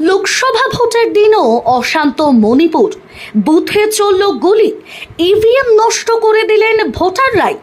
লোকসভা ভোটের দিনও অশান্ত মণিপুর। বুথে চলল গুলি। ইভিএম নষ্ট করে দিলেন ভোটাররাই।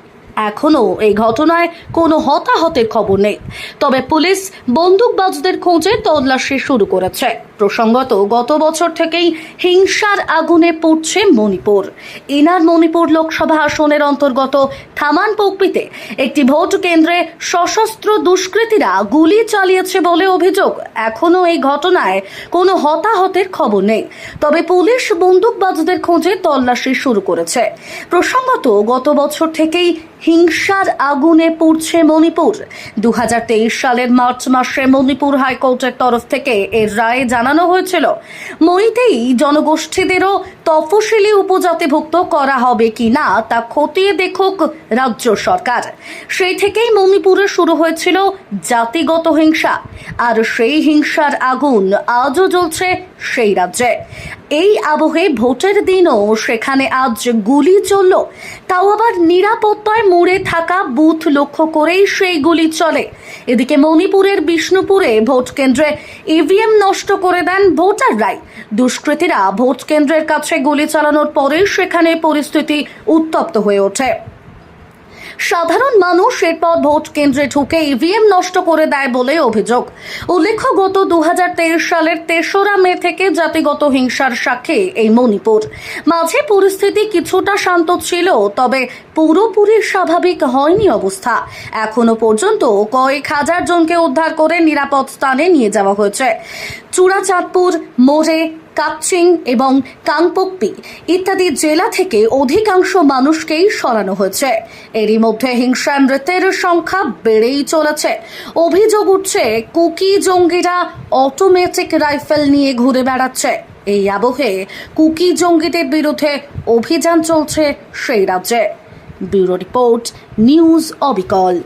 এখনও এই ঘটনায় কোনো হতাহতের খবর নেই। তবে পুলিশ বন্দুকবাজদের খোঁজে তল্লাশি শুরু করেছে। প্রসঙ্গত, গত বছর থেকেই হিংসার আগুনে পড়ছে মণিপুর। ইনার মণিপুর লোকসভা আসনের অন্তর্গত থামান পকপিতে একটি ভোট কেন্দ্রে সশস্ত্র দুষ্কৃতীরা গুলি চালিয়েছে বলে অভিযোগ। এখনও এই ঘটনায় কোনো হতাহতের খবর নেই। তবে পুলিশ বন্দুকবাজদের খোঁজে তল্লাশি শুরু করেছে। প্রসঙ্গত, গত বছর থেকেই হিংসার আগুনে পুড়ছে মণিপুর। দু সালের মার্চ মাসে মণিপুর হাইকোর্টের তরফ থেকে এর রায়ে জানানো হয়েছিল। মইতেই জনগোষ্ঠীদেরও তফসিলি উপজাতিভুক্ত করা হবে কি না তা খতিয়ে দেখুক রাজ্য সরকার। সেই থেকেই মণিপুরে শুরু হয়েছিল জাতিগত হিংসা। আর সেই হিংসার আগুন আজও জ্বলছে সেই রাজ্যে। এই আবহে ভোটের দিনও সেখানে আজ গুলি চলল। তাও আবার নিরাপত্তায় মুড়ে থাকা বুথ লক্ষ্য করেই সেই গুলি চলে। এদিকে মণিপুরের বিষ্ণুপুরে ভোট কেন্দ্রে ইভিএম নষ্ট করে দেন ভোটাররাই দুষ্কৃতীরা ভোট কেন্দ্রের কাছে গুলি চালানোর পরে সেখানে পরিস্থিতি উত্তপ্ত হয়ে ওঠে। সাধারণ মানুষ এরপর ভোট কেন্দ্রে ঢুকে ইভিএম নষ্ট করে দেয় বলে অভিযোগ। উল্লেখ্য, গত দু হাজার তেইশ সালের তেসরা মে থেকে জাতিগত হিংসার সাক্ষী এই মণিপুর। মাঝে পরিস্থিতি কিছুটা শান্ত ছিল, তবে পুরোপুরি স্বাভাবিক হয়নি অবস্থা। এখনও পর্যন্ত কয়েক হাজার জনকে উদ্ধার করে নিরাপদ স্থানে নিয়ে যাওয়া হয়েছে। চূড়াচাঁদপুর মোড়ে কাকচিং এবং কাংপোকপি ইত্যাদি জেলা থেকে অধিকাংশ মানুষকেই সরানো হয়েছে। এরই মধ্যে হিংসায় মৃতের সংখ্যা বেড়েই চলেছে। অভিযোগ উঠছে, কুকি জঙ্গিরা অটোমেটিক রাইফেল নিয়ে ঘুরে বেড়াচ্ছে। এই আবহে কুকি জঙ্গিদের বিরুদ্ধে অভিযান চলছে সেই রাজ্যে। ব্যুরো রিপোর্ট, নিউজ অবিকল।